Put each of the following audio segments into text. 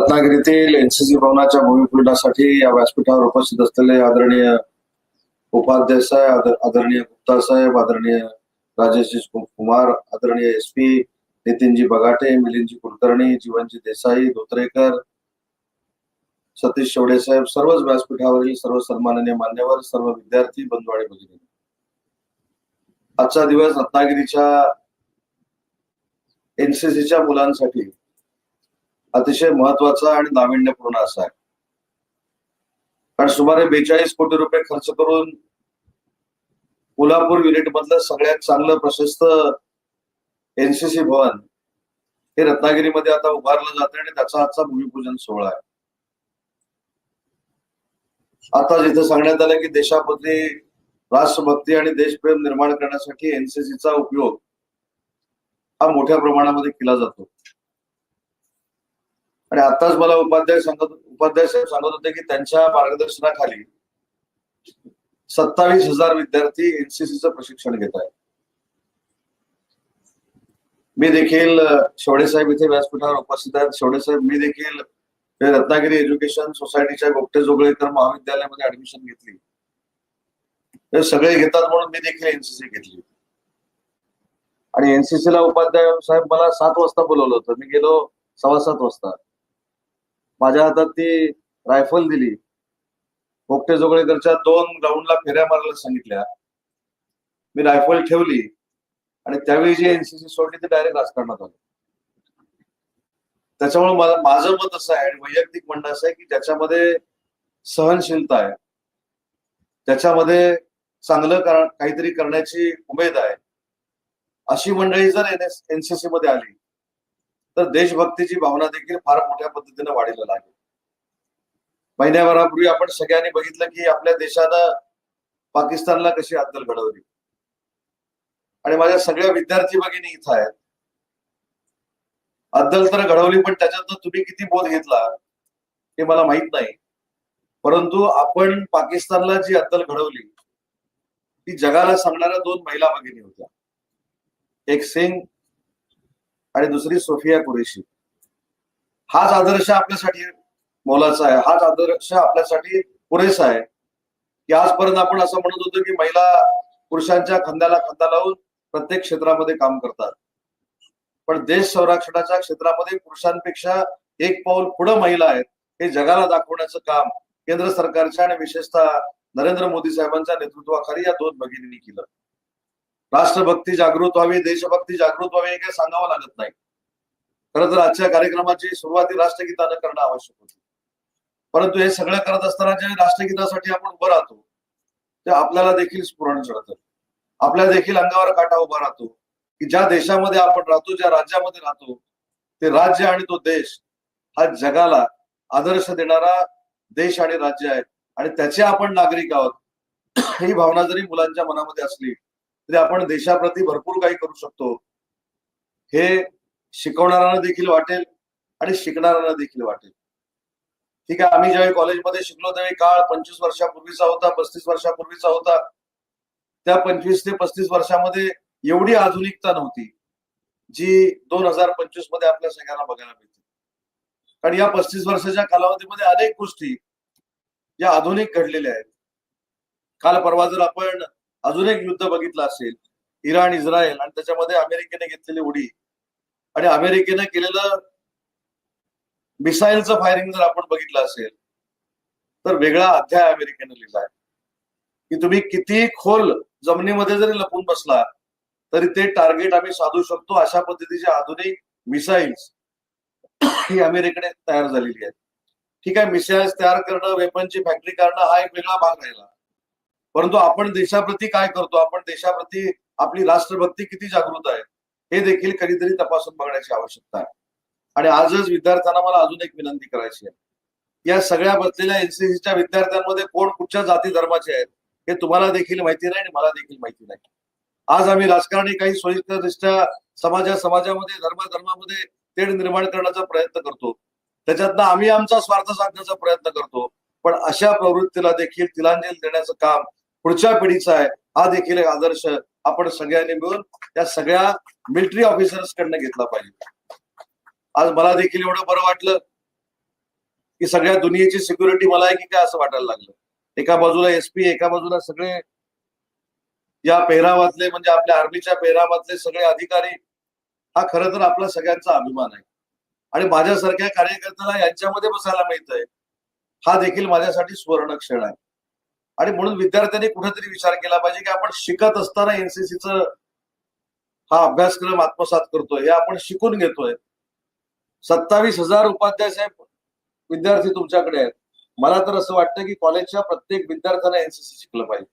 रत्नागिरीतील एनसीसी भवनाच्या भूमिपूजनासाठी या व्यासपीठावर उपस्थित असलेले आदरणीय उपाध्यक्ष साहेब आदरणीय गुप्ता साहेब आदरणीय राजेशजी कुमार आदरणीय एस पी नितीनजी बगाटे मिलिंदजी कुलकर्णी जीवनजी देसाई धोत्रेकर सतीश शेवडे साहेब सर्वच व्यासपीठावरील सर्व सन्माननीय मान्यवर सर्व विद्यार्थी बंधू आणि भगिनी. आजचा दिवस रत्नागिरीच्या एनसीसीच्या मुलांसाठी अतिशय महत्त्वाचा आणि नाविन्यपूर्ण असा आहे. कारण सुमारे बेचाळीस कोटी रुपये खर्च करून कोल्हापूर युनिट मधलं सगळ्यात चांगलं प्रशस्त एनसीसी भवन हे रत्नागिरीमध्ये आता उभारलं जातं आणि त्याचा आजचा भूमिपूजन सोहळा आहे. आता जिथे सांगण्यात आलं की देशाप्रती राष्ट्रभक्ती आणि देशप्रेम निर्माण करण्यासाठी एनसीसीचा उपयोग हा मोठ्या प्रमाणामध्ये केला जातो. आणि आताच मला उपाध्याय सांगत उपाध्याय साहेब सांगत होते की त्यांच्या मार्गदर्शनाखाली सत्तावीस हजार विद्यार्थी एनसीसीचं प्रशिक्षण घेत आहेत. मी देखील शेवडेसाहेब शेवडे साहेब इथे व्यासपीठावर उपस्थित आहेत. शेवडे साहेब मी देखील रत्नागिरी एज्युकेशन सोसायटीच्या गोपटे जोगळेकर महाविद्यालयामध्ये ऍडमिशन घेतली. ते सगळे घेतात म्हणून मी देखील एनसीसी घेतली. आणि एनसीसी ला उपाध्याय साहेब मला सात वाजता बोलवलं होतं. मी गेलो सव्वा सात वाजता. माझ्या हातात ती रायफल दिली. पोपटे जोगळेकरच्या दोन ग्राउंडला फेऱ्या मारायला सांगितल्या. मी रायफल ठेवली आणि त्यावेळी जी एनसीसी सोडली ती डायरेक्ट राजकारणात आली. त्याच्यामुळे मला माझं मत असं आहे आणि वैयक्तिक म्हणणं असं आहे की ज्याच्यामध्ये सहनशीलता आहे त्याच्यामध्ये चांगलं काहीतरी करण्याची उमेद आहे अशी मंडळी जर एन एनसीसी मध्ये आली तर देशभक्तीची भावना देखील फार मोठ्या पद्धतीने वाढीला लागेल. महिन्याभरापूर्वी आपण सगळ्यांनी बघितलं की आपल्या देशानं पाकिस्तानला कशी अद्दल घडवली. आणि माझ्या सगळ्या विद्यार्थी भगिनी इथं आहेत. अद्दल तर घडवली पण त्याच्यातनं तुम्ही किती बोध घेतला हे मला माहीत नाही. परंतु आपण पाकिस्तानला जी अद्दल घडवली ती जगाला सांगणाऱ्या दोन महिला भगिनी होत्या. एक सिंग आणि दुसरी सोफिया कुरेशी. हाच आदर्श आपल्यासाठी मोलाचा आहे. हाच आदर्श आपल्यासाठी पुरेसा आहे. की आजपर्यंत आपण असं म्हणत होतो की महिला पुरुषांच्या खांद्याला खांदा लावून प्रत्येक क्षेत्रामध्ये काम करतात. पण देश संरक्षणाच्या क्षेत्रामध्ये पुरुषांपेक्षा एक पाऊल पुढे महिला आहेत हे जगाला दाखवण्याचं काम केंद्र सरकारच्या आणि विशेषतः नरेंद्र मोदी साहेबांच्या नेतृत्वाखाली या दोन भगिनींनी केलं. राष्ट्रभक्ती जागृत व्हावी देशभक्ती जागृत व्हावी हे काही सांगावं लागत नाही. खरं तर आजच्या कार्यक्रमाची सुरुवाती राष्ट्रगीतानं करणं आवश्यक होती. परंतु हे सगळं करत असताना जे राष्ट्रगीतासाठी आपण उभं राहतो ते आपल्याला देखील स्फुरण चढतं आपल्या देखील अंगावर काटा उभा राहतो की ज्या देशामध्ये आपण राहतो ज्या राज्यामध्ये राहतो ते राज्य आणि तो देश हा जगाला आदर्श देणारा देश आणि राज्य आहे. आणि त्याचे आपण नागरिक आहोत. ही भावना जरी मुलांच्या मनामध्ये असली तरी आपण देशाप्रती भरपूर काही करू शकतो. हे शिकवणाऱ्यांना देखील वाटेल आणि शिकणाऱ्यांना देखील वाटेल. ठीक आहे आम्ही ज्यावेळी कॉलेजमध्ये शिकलो त्यावेळी काळ पंचवीस वर्षापूर्वीचा होता पस्तीस वर्षापूर्वीचा होता. त्या पंचवीस ते पस्तीस वर्षामध्ये एवढी आधुनिकता नव्हती जी दोन हजार पंचवीसमध्ये आपल्या सगळ्यांना बघायला मिळते. कारण या पस्तीस वर्षाच्या कालावधीमध्ये अनेक गोष्टी या आधुनिक घडलेल्या आहेत. काल परवा जर आपण अजून एक युद्ध बघितलं असेल इराण इस्रायल आणि त्याच्यामध्ये अमेरिकेने घेतलेली उडी. आणि अमेरिकेने केलेलं मिसाईलचं फायरिंग जर आपण बघितलं असेल तर वेगळा अध्याय अमेरिकेने लिहिला आहे. की तुम्ही किती खोल जमिनीमध्ये जरी लपून बसला तरी ते टार्गेट आम्ही साधू शकतो अशा पद्धतीचे आधुनिक मिसाईल्स ही अमेरिकेने तयार झालेली आहेत. ठीक आहे मिसाईल्स तयार करणं वेपनची फॅक्टरी करणं हा एक वेगळा भाग राहिला. परंतु आपण देशाप्रती काय करतो? आपण देशाप्रती आपली राष्ट्रभक्ती किती जागृत आहे? हे देखील कधीतरी तपासून बघण्याची आवश्यकता आहे. आणि आजच विद्यार्थ्यांना मला अजून एक विनंती करायची आहे. या सगळ्या बसलेल्या एनसीसीच्या विद्यार्थ्यांमध्ये कोण कुठच्या जाती धर्माचे आहेत हे तुम्हाला देखील माहिती नाही आणि मला देखील माहिती नाही. आज आम्ही राजकारणी काही सोयीस्करदृष्ट्या समाजा समाजामध्ये धर्माधर्मामध्ये तेढ निर्माण करण्याचा प्रयत्न करतो. त्याच्यातनं आम्ही आमचा स्वार्थ साधण्याचा प्रयत्न करतो. पण अशा प्रवृत्तीला देखील तिलांजली देण्याचं काम पुढच्या पिढीचा आहे. हा देखील एक आदर्श आपण सगळ्यांनी मिळून त्या सगळ्या मिलिटरी ऑफिसर्स कडनं घेतला पाहिजे. आज मला देखील एवढं बरं वाटलं की सगळ्या दुनियेची सिक्युरिटी मला आहे की काय असं वाटायला लागलं. एका बाजूला एसपी एका बाजूला सगळे या पेहरावातले म्हणजे आपल्या आर्मीच्या पेहरावातले सगळे अधिकारी हा खर तर आपला सगळ्यांचा अभिमान आहे. आणि माझ्यासारख्या कार्यकर्त्याला यांच्यामध्ये बसायला मिळतंय. हा देखील माझ्यासाठी सुवर्ण क्षण आहे. आणि म्हणून विद्यार्थ्यांनी कुठेतरी विचार केला पाहिजे की आपण शिकत असताना एनसीसीचं हा अभ्यासक्रम आत्मसात करतोय हे आपण शिकून घेतोय. सत्तावीस हजार उपाध्याय साहेब विद्यार्थी तुमच्याकडे आहेत. मला तर असं वाटतं की कॉलेजच्या प्रत्येक विद्यार्थ्यांना एनसीसी शिकलं पाहिजे.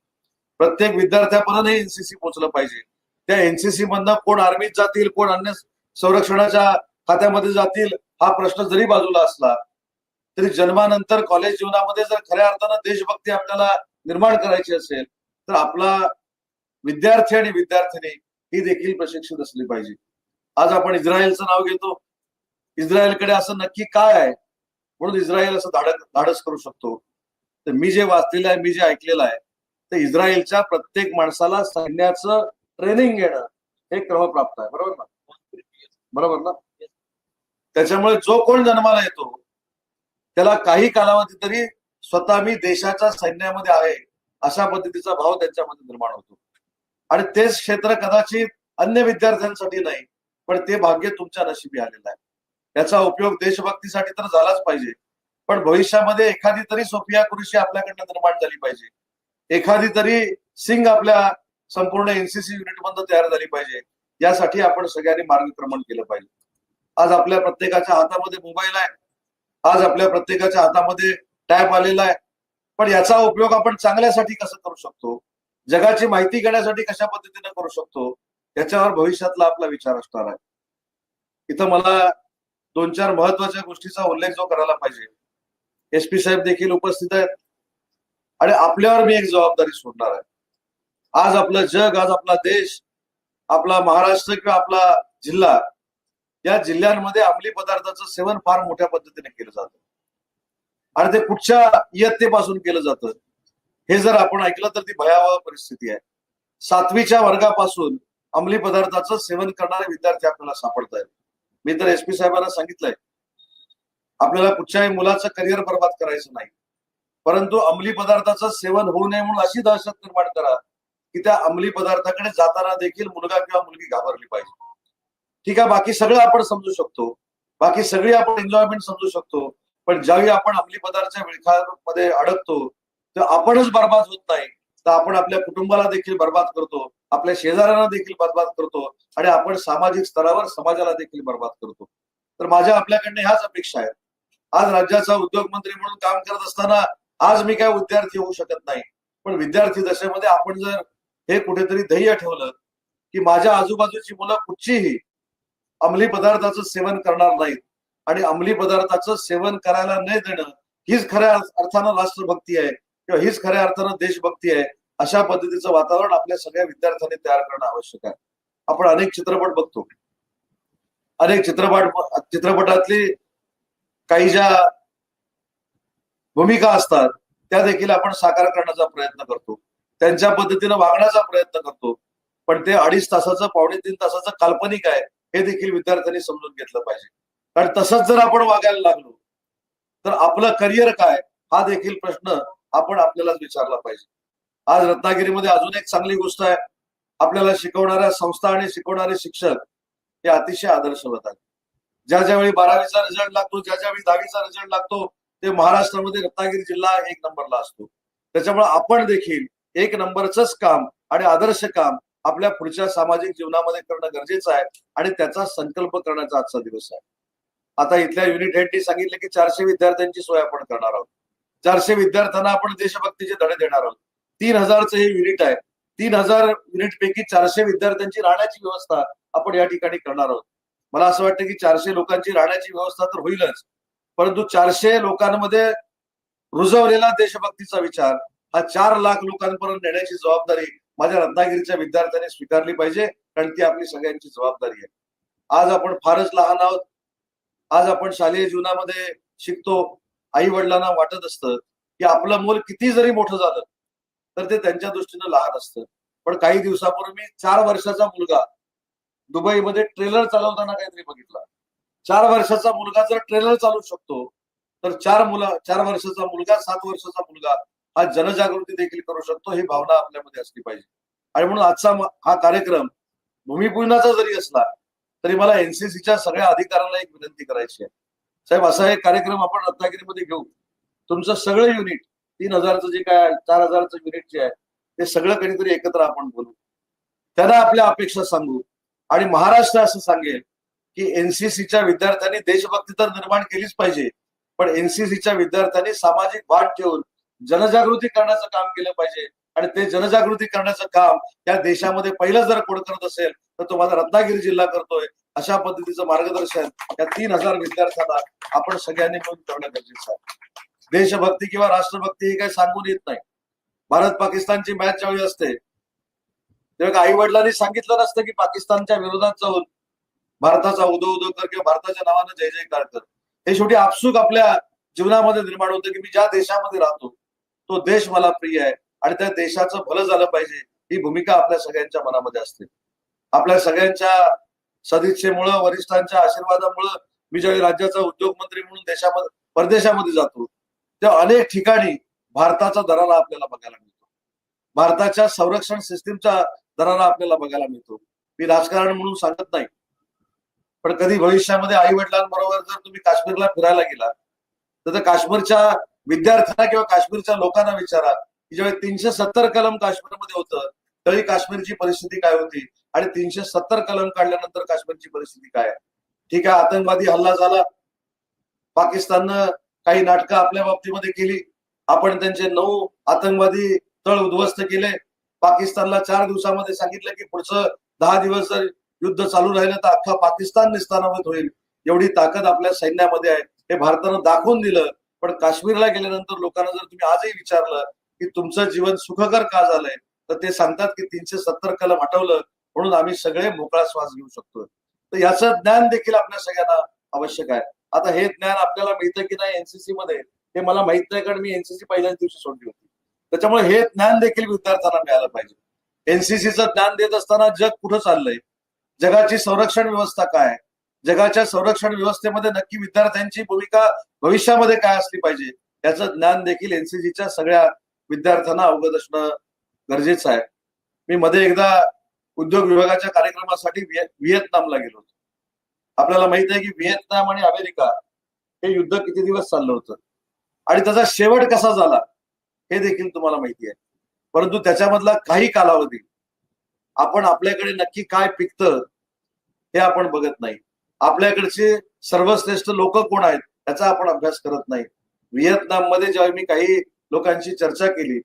प्रत्येक विद्यार्थ्यापर्यंत एनसीसी पोहोचलं पाहिजे. त्या एनसीसी मधनं कोण आर्मीत जातील कोण अन्य संरक्षणाच्या खात्यामध्ये जातील हा प्रश्न जरी बाजूला असला तरी जन्मानंतर कॉलेज जीवनामध्ये जर खऱ्या अर्थानं देशभक्ती आपल्याला निर्माण करायची असेल तर आपला विद्यार्थी आणि विद्यार्थिनी ही देखील प्रशिक्षित असली पाहिजे. आज आपण इस्रायलचं नाव घेतो. इस्रायलकडे असं नक्की काय आहे? म्हणून इस्रायल असं धाडक धाडस करू शकतो. तर मी जे वाचलेलं आहे मी जे ऐकलेलं आहे तर इस्रायलच्या प्रत्येक माणसाला सैन्याचं ट्रेनिंग घेणं हे क्रमप्राप्त आहे. बरोबर ना? बरोबर ना? त्याच्यामुळे जो कोण जन्माला येतो त्याला काही कालावधी तरी स्वतः मी देशाच्या सैन्यामध्ये आहे अशा पद्धतीचा भाव त्यांच्यामध्ये निर्माण होतो. आणि तेच क्षेत्र कदाचित अन्य विद्यार्थ्यांसाठी नाही पण ते भाग्य तुमच्या नशिबी आलेलं आहे. याचा उपयोग देशभक्तीसाठी तर झालाच पाहिजे पण भविष्यामध्ये एखादी तरी सोफिया कुरुशी आपल्याकडनं निर्माण झाली पाहिजे. एखादी तरी सिंग आपल्या संपूर्ण एनसीसी युनिट मधून तयार झाली पाहिजे यासाठी आपण सगळ्यांनी मार्गक्रमण केलं पाहिजे. आज आपल्या प्रत्येकाच्या हातामध्ये मोबाईल आहे. आज आपल्या प्रत्येकाच्या हातामध्ये टॅब आलेला आहे. पण याचा उपयोग आपण चांगल्यासाठी कसं करू शकतो? जगाची माहिती घेण्यासाठी कशा पद्धतीने करू शकतो? याच्यावर भविष्यातला आपला विचार असणार आहे. इथं मला दोन चार महत्त्वाच्या गोष्टीचा उल्लेख जो करायला पाहिजे. एस पी साहेब देखील उपस्थित आहेत. आणि आपल्यावर मी एक जबाबदारी सोडणार आहे. आज आपलं जग आज आपला देश आपला महाराष्ट्र किंवा आपला जिल्हा या जिल्ह्यांमध्ये अंमली पदार्थाचं सेवन फार मोठ्या पद्धतीने केलं जातं. आणि ते कुठच्या इयत्तेपासून केलं जातं? हे जर आपण ऐकलं तर ती भयावह परिस्थिती आहे. सातवीच्या वर्गापासून अंमली पदार्थाचं सेवन करणारे विद्यार्थी आपल्याला सापडत आहेत मी तर एस पी साहेबांना सांगितलंय. आपल्याला कुठच्याही मुलाचं करिअर बर्बाद करायचं नाही. परंतु अंमली पदार्थाचं सेवन होऊ नये म्हणून अशी दहशत निर्माण करा की त्या अंमली पदार्थाकडे जाताना देखील मुलगा किंवा मुलगी घाबरली पाहिजे. ठीक आहे बाकी सगळं आपण समजू शकतो. बाकी सगळी आपण एन्जॉयमेंट समजू शकतो. पण ज्यावेळी आपण अंमली पदार्थाच्या विळखामध्ये अडकतो तर आपणच बर्बाद होत नाही. तर आपण आपल्या कुटुंबाला देखील बर्बाद करतो आपल्या शेजाऱ्यांना देखील बर्बाद करतो आणि आपण सामाजिक स्तरावर समाजाला देखील बर्बाद करतो. तर माझ्या आपल्याकडनं ह्याच अपेक्षा आहेत आज राज्याचा उद्योग मंत्री म्हणून काम करत असताना आज मी काय विद्यार्थी होऊ शकत नाही. पण विद्यार्थी दशेमध्ये आपण जर हे कुठेतरी ध्येय ठेवलं की माझ्या आजूबाजूची मुलं कुठचीही अंमली पदार्थाचं सेवन करणार नाहीत. आणि अंमली पदार्थाचं सेवन करायला न देणं हीच खऱ्या अर्थानं राष्ट्रभक्ती आहे किंवा हीच खऱ्या अर्थानं देशभक्ती आहे अशा पद्धतीचं वातावरण आपल्या सगळ्या विद्यार्थ्यांनी तयार करणं आवश्यक आहे. आपण अनेक चित्रपट बघतो. अनेक चित्रपट चित्रपटातली काही ज्या भूमिका असतात त्या देखील आपण साकार करण्याचा प्रयत्न करतो. त्यांच्या पद्धतीनं वागण्याचा प्रयत्न करतो. पण ते अडीच तासाचं पावणे तीन तासाचं काल्पनिक आहे हे देखील विद्यार्थ्यांनी समजून घेतलं पाहिजे. कारण तसंच जर आपण वागायला लागलो तर आपलं करिअर काय हा देखील प्रश्न आपण आपल्यालाच विचारला पाहिजे. आज रत्नागिरीमध्ये अजून एक चांगली गोष्ट आहे. आपल्याला शिकवणाऱ्या संस्था आणि शिकवणारे शिक्षक हे अतिशय आदर्शवत आहेत. ज्या ज्यावेळी बारावीचा रिझल्ट लागतो ज्या ज्यावेळी दहावीचा रिझल्ट लागतो ते महाराष्ट्रामध्ये रत्नागिरी जिल्हा एक नंबरला असतो. त्याच्यामुळे आपण देखील एक नंबरच काम आणि आदर्श काम आपल्या पुढच्या सामाजिक जीवनामध्ये करणं गरजेचं आहे आणि त्याचा संकल्प करण्याचा आजचा दिवस आहे. आता इथल्या युनिट हेडनी सांगितलं की चारशे विद्यार्थ्यांची सोय आपण करणार आहोत. चारशे विद्यार्थ्यांना आपण देशभक्तीचे धडे देणार आहोत. तीन हजारचं हे युनिट आहे. तीन हजार युनिट पैकी चारशे विद्यार्थ्यांची राहण्याची व्यवस्था आपण या ठिकाणी करणार आहोत. मला असं वाटतं की चारशे लोकांची राहण्याची व्यवस्था तर होईलच. परंतु चारशे लोकांमध्ये रुजवलेला देशभक्तीचा विचार हा चार लाख लोकांपर्यंत नेण्याची जबाबदारी माझ्या रत्नागिरीच्या विद्यार्थ्यांनी स्वीकारली पाहिजे कारण ती आपली सगळ्यांची जबाबदारी आहे. आज आपण फारच लहान आहोत. आज आपण शालेय जीवनामध्ये शिकतो आई वडिलांना वाटत असतं की आपलं मूल किती जरी मोठं झालं तर ते त्यांच्या दृष्टीनं लहान असतं. पण काही दिवसापूर्वी मी चार वर्षाचा मुलगा दुबईमध्ये ट्रेलर चालवताना काहीतरी बघितला. चार वर्षाचा मुलगा जर ट्रेलर चालवू शकतो तर चार मुलं चार वर्षाचा मुलगा सात वर्षाचा मुलगा हा जनजागृती देखील करू शकतो ही भावना आपल्यामध्ये असली पाहिजे. आणि म्हणून आजचा हा कार्यक्रम भूमिपूजनाचा जरी असला तरी मला एनसीसीच्या सगळ्या अधिकाऱ्यांना एक विनंती करायची आहे. साहेब असा एक कार्यक्रम आपण रत्नागिरीमध्ये घेऊ. तुमचं सगळं युनिट तीन हजारचं जे काय चार हजारचं युनिट जे आहे ते सगळं कधीतरी एकत्र आपण बोलू. त्यांना आपल्या अपेक्षा सांगू. आणि महाराष्ट्र असं सांगेल की एनसीसीच्या विद्यार्थ्यांनी देशभक्ती तर निर्माण केलीच पाहिजे पण एनसीसीच्या विद्यार्थ्यांनी सामाजिक वाट ठेवून जनजागृती करण्याचं काम केलं पाहिजे. आणि ते जनजागृती करण्याचं काम या देशामध्ये पहिलं जर कोण करत असेल तर तो माझा रत्नागिरी जिल्हा करतोय. अशा पद्धतीचं मार्गदर्शन या तीन हजार विद्यार्थ्यांना आपण सगळ्यांनी मिळून करणं गरजेचं आहे. देशभक्ती किंवा राष्ट्रभक्ती ही काही सांगून येत नाही. भारत पाकिस्तानची मॅच ज्यावेळी असते तेव्हा आई वडिलांनी सांगितलं नसतं की पाकिस्तानच्या विरोधात जाऊन भारताचा उदो उदो कर किंवा भारताच्या नावानं जय जयकार कर. हे शेवटी आपसूक आपल्या जीवनामध्ये निर्माण होतं की मी ज्या देशामध्ये राहतो तो देश मला प्रिय आहे. आणि त्या देशाचं भलं झालं पाहिजे ही भूमिका आपल्या सगळ्यांच्या मनामध्ये असते. आपल्या सगळ्यांच्या सदिच्छेमुळं वरिष्ठांच्या आशीर्वादामुळं मी ज्यावेळी राज्याचा उद्योग मंत्री म्हणून देशामध्ये परदेशामध्ये जातो तेव्हा अनेक ठिकाणी भारताचा दरारा आपल्याला बघायला मिळतो. भारताच्या संरक्षण सिस्टीमचा दरारा आपल्याला बघायला मिळतो. मी राजकारण म्हणून सांगत नाही. पण कधी भविष्यामध्ये आई वडिलांबरोबर जर तुम्ही काश्मीरला फिरायला गेला तर काश्मीरच्या विद्यार्थ्यांना किंवा काश्मीरच्या लोकांना विचारा की ज्यावेळी तीनशे सत्तर कलम काश्मीरमध्ये होतं तरी काश्मीरची परिस्थिती काय होती? आणि तीनशे सत्तर कलम काढल्यानंतर काश्मीरची परिस्थिती काय? आहे ठीक आहे आतंकवादी हल्ला झाला. पाकिस्ताननं काही नाटकं आपल्या बाबतीमध्ये केली. आपण त्यांचे नऊ आतंकवादी तळ उद्ध्वस्त केले. पाकिस्तानला चार दिवसामध्ये सांगितलं की पुढचं दहा दिवस जर युद्ध चालू राहिलं तर अख्खा पाकिस्तान निस्तानावत होईल. एवढी ताकद आपल्या सैन्यामध्ये आहे. हे भारतानं दाखवून दिलं. पण काश्मीरला गेल्यानंतर लोकांना जर तुम्ही आजही विचारलं की तुमचं जीवन सुखकर का झालंय? तर ते सांगतात की तीनशे सत्तर कलम हटवलं म्हणून आम्ही सगळे मोकळा श्वास घेऊ शकतो तर याचं ज्ञान देखील आपल्या सगळ्यांना आवश्यक आहे. आता हे ज्ञान आपल्याला मिळतं की नाही एनसीसी मध्ये हे मला माहीत नाही कारण मी एनसीसी पहिल्याच दिवशी सोडली होती. त्याच्यामुळे हे ज्ञान देखील विद्यार्थ्यांना मिळालं पाहिजे. एनसीसीचं ज्ञान देत असताना जग कुठं चाललंय? जगाची संरक्षण व्यवस्था काय? आहे? जगाच्या संरक्षण व्यवस्थेमध्ये नक्की विद्यार्थ्यांची भूमिका भविष्यामध्ये काय असली पाहिजे? याचं ज्ञान देखील एनसीसीच्या सगळ्या विद्यार्थ्यांना अवगत असणं गरजेचं आहे. मी मध्ये एकदा उद्योग विभागाच्या कार्यक्रमासाठी व्हिएतनामला गेलो होतो. आपल्याला माहीत आहे की व्हिएतनाम आणि अमेरिका हे युद्ध किती दिवस चाललं होतं? आणि त्याचा शेवट कसा झाला? हे देखील तुम्हाला माहिती आहे. परंतु त्याच्यामधला काही कालावधी आपण आपल्याकडे नक्की काय पिकतं हे आपण बघत नाही. आपल्याकडचे सर्वश्रेष्ठ लोक कोण आहेत याचा आपण अभ्यास करत नाही. व्हिएतनाममध्ये जेव्हा मी काही लोकांशी चर्चा केली.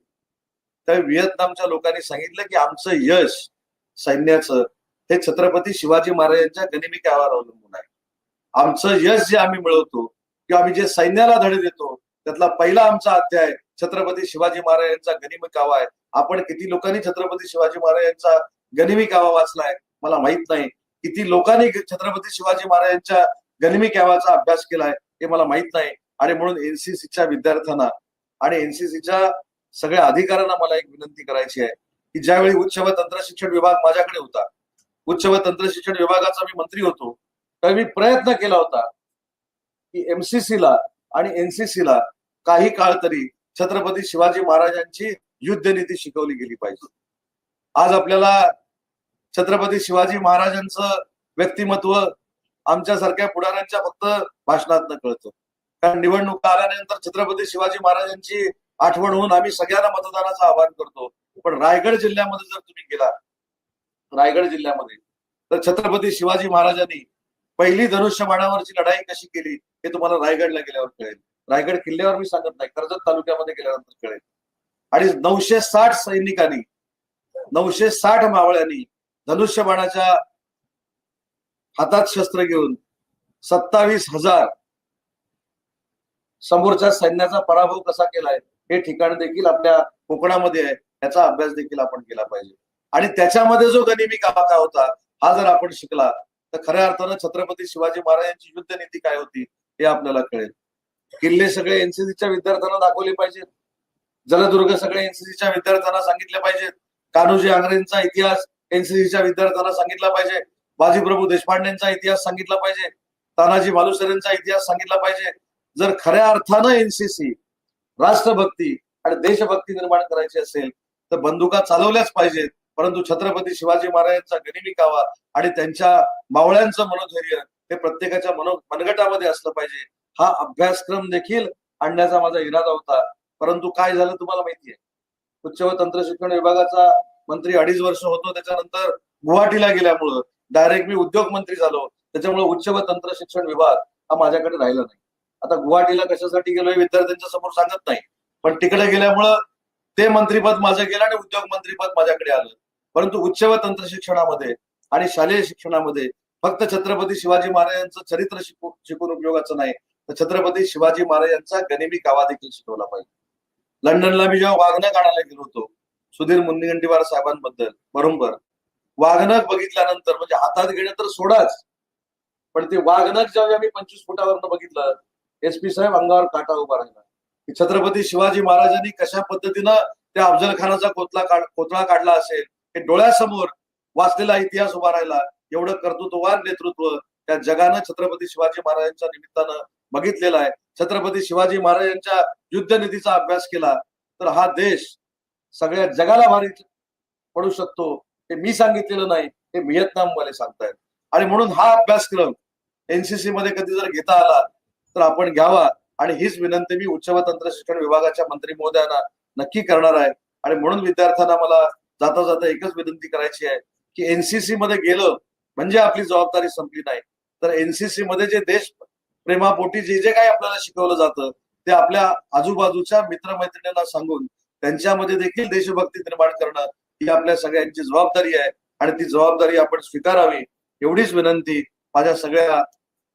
तर व्हिएतनामच्या लोकांनी सांगितलं की आमचं यश सैन्याचं हे छत्रपती शिवाजी महाराजांच्या गनिमिकावर अवलंबून आहे. आमचं यश जे आम्ही मिळवतो किंवा आम्ही जे सैन्याला धडे देतो त्यातला पहिला आमचा अध्याय छत्रपती शिवाजी महाराजांचा गनिमी कावा आहे. आपण किती लोकांनी छत्रपती शिवाजी महाराजांचा गनिमी कावा वाचलाय मला माहीत नाही. किती लोकांनी छत्रपती शिवाजी महाराजांच्या गनिमी कावाचा अभ्यास केलाय हे मला माहीत नाही. आणि म्हणून एनसीसीच्या विद्यार्थ्यांना आणि एनसीसीच्या सगळ्या अधिकाऱ्यांना मला एक विनंती करायची आहे की ज्यावेळी उच्च व तंत्र शिक्षण विभाग माझ्याकडे होता उच्च व तंत्र शिक्षण विभागाचा मी मंत्री होतो त्यावेळी मी प्रयत्न केला होता की एमसीसी ला आणि एनसीसी ला काही काळ तरी छत्रपती शिवाजी महाराजांची युद्धनीती शिकवली गेली पाहिजे. आज आपल्याला छत्रपती शिवाजी महाराजांचं व्यक्तिमत्व आमच्यासारख्या पुढाऱ्यांच्या फक्त भाषणात कळतं. कारण निवडणुका आल्यानंतर छत्रपती शिवाजी महाराजांची आठवण होऊन आम्ही सगळ्यांना मतदानाचं आवाहन करतो. पण रायगड जिल्ह्यामध्ये जर तुम्ही गेला रायगड जिल्ह्यामध्ये तर छत्रपती शिवाजी महाराजांनी पहिली धनुष्यबाणावरची लढाई कशी केली हे तुम्हाला रायगडला गेल्यावर कळेल. रायगड किल्ल्यावर मी सांगत नाही कर्जत तालुक्यामध्ये गेल्यानंतर कळेल. आणि नऊशे साठ सैनिकांनी नऊशे साठ मावळ्यांनी धनुष्यबाणाच्या हातात शस्त्र घेऊन सत्तावीस हजार समोरच्या सैन्याचा पराभव कसा केलाय हे ठिकाण देखील आपल्या कोकणामध्ये आहे याचा अभ्यास देखील आपण केला पाहिजे. आणि त्याच्यामध्ये जो गनिमी काका होता हा जर आपण शिकला तर खऱ्या अर्थानं छत्रपती शिवाजी महाराजांची युद्ध नीती काय होती हे आपल्याला कळेल. किल्ले सगळे एनसीसीच्या विद्यार्थ्यांना दाखवले पाहिजेत. जलदुर्ग सगळे एनसीसीच्या विद्यार्थ्यांना सांगितले पाहिजेत. कान्होजी आंग्रेंचा इतिहास एनसीसीच्या विद्यार्थ्यांना सांगितला पाहिजे. बाजीप्रभू देशपांडेंचा इतिहास सांगितला पाहिजे. तानाजी मालुसरेंचा इतिहास सांगितला पाहिजे. जर खऱ्या अर्थानं एनसीसी राष्ट्रभक्ती आणि देशभक्ती निर्माण करायची असेल तर बंदुका चालवल्याच पाहिजेत. परंतु छत्रपती शिवाजी महाराजांचा गनिमी कावा आणि त्यांच्या मावळ्यांचं मनोधैर्य हे प्रत्येकाच्या मनो मनगटामध्ये असलं पाहिजे. हा अभ्यासक्रम देखील आणण्याचा माझा इरादा होता. परंतु काय झालं तुम्हाला माहितीये? उच्च व तंत्र शिक्षण विभागाचा मंत्री अडीच वर्ष होतो. त्याच्यानंतर गुवाहाटीला गेल्यामुळं डायरेक्ट मी उद्योग मंत्री झालो. त्याच्यामुळे उच्च व तंत्र शिक्षण विभाग हा माझ्याकडे राहिला नाही. आता गुवाहाटीला कशासाठी गेलोय विद्यार्थ्यांच्या समोर सांगत नाही. पण तिकडे गेल्यामुळं ते मंत्रीपद माझं गेलं आणि उद्योग मंत्रीपद माझ्याकडे आलं. परंतु उच्च व तंत्र शिक्षणामध्ये आणि शालेय शिक्षणामध्ये फक्त छत्रपती शिवाजी महाराजांचं चरित्र शिकू शिकून उपयोगाचं नाही. तर छत्रपती शिवाजी महाराजांचा गनिमी कावा देखील शिकवला पाहिजे. लंडनला मी जेव्हा वागणं काढायला गेलो होतो सुधीर मुनगंटीवार साहेबांबद्दल बरोबर. वागणं बघितल्यानंतर म्हणजे हातात घेणं तर सोडाच. पण ते वाघनक जेव्हा मी पंचवीस फुटावरनं बघितलं एस पी साहेब अंगावर काटा उभा राहिला. छत्रपती शिवाजी महाराजांनी कशा पद्धतीनं त्या अफजल खानाचा कोतला काढ कोतळा काढला असेल हे डोळ्यासमोर वाचलेला इतिहास उभा राहिला. एवढं कर्तृत्ववान नेतृत्व त्या जगानं छत्रपती शिवाजी महाराजांच्या निमित्तानं बघितलेलं आहे. छत्रपती शिवाजी महाराजांच्या युद्धनीतीचा अभ्यास केला तर हा देश सगळ्या जगाला भारी पडू शकतो हे मी सांगितलेलं नाही हे व्हिएतनाम वाले सांगतायत. आणि म्हणून हा अभ्यासक्रम एनसीसी मध्ये कधी जर घेता आला तर आपण घ्यावा. आणि हीच विनंती मी उच्च व तंत्र शिक्षण विभागाच्या मंत्री महोदयांना नक्की करणार आहे. आणि म्हणून विद्यार्थ्यांना मला जाता जाता एकच विनंती करायची आहे की एनसीसी मध्ये गेलं म्हणजे आपली जबाबदारी संपली नाही. तर एनसीसी मध्ये जे देश प्रेमापोटी जे जे काही आपल्याला शिकवलं जातं ते आपल्या आजूबाजूच्या मित्रमैत्रिणींना सांगून त्यांच्यामध्ये देखील देशभक्ती निर्माण करणं ही आपल्या सगळ्यांची जबाबदारी आहे. आणि ती जबाबदारी आपण स्वीकारावी एवढीच विनंती माझ्या सगळ्या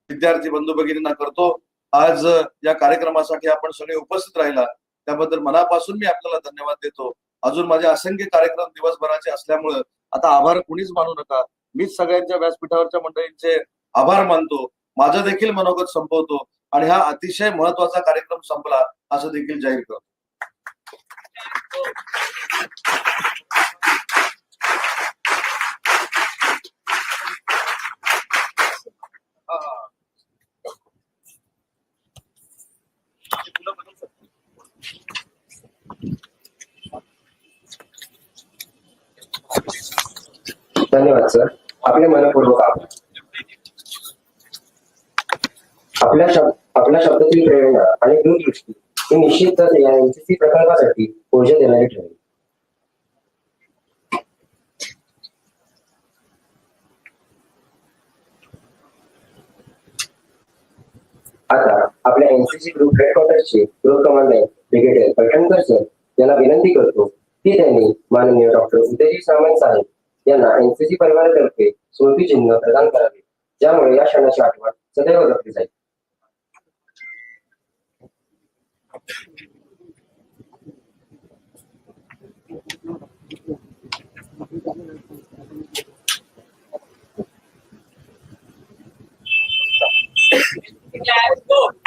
विद्यार्थी बंधू भगिनींना करतो. आज या कार्यक्रमासाठी आपण सगळे उपस्थित राहिला त्याबद्दल मनापासून मी आपल्याला धन्यवाद देतो. अजून माझे असंख्य कार्यक्रम दिवसभराचे असल्यामुळं आता आभार कुणीच मानू नका. मीच सगळ्यांच्या व्यासपीठावरच्या मंडळींचे आभार मानतो. माझं देखील मनोगत संपवतो. आणि हा अतिशय महत्त्वाचा कार्यक्रम संपला असं देखील जाहीर करतो. सर. आपले मनपूर्वक आभार. आपल्या शब्द आपल्या शब्दातील प्रेरणा आणि दूरदृष्टी ही निश्चितच या एनसीसी प्रकल्पासाठी ऊर्जा देणारी ठरेल. आता आपल्या NCC group हेडक्वार्टरचे group commander brigadier Paithankar sir यांना विनंती करतो की त्यांनी माननीय डॉक्टर उदयजी सामंत साहेब यांना एनसीसी परिवारातर्फे स्मृती चिन्ह प्रदान करावे ज्यामुळे या क्षणाची आठवण सदैव जपली जाईल Let's go.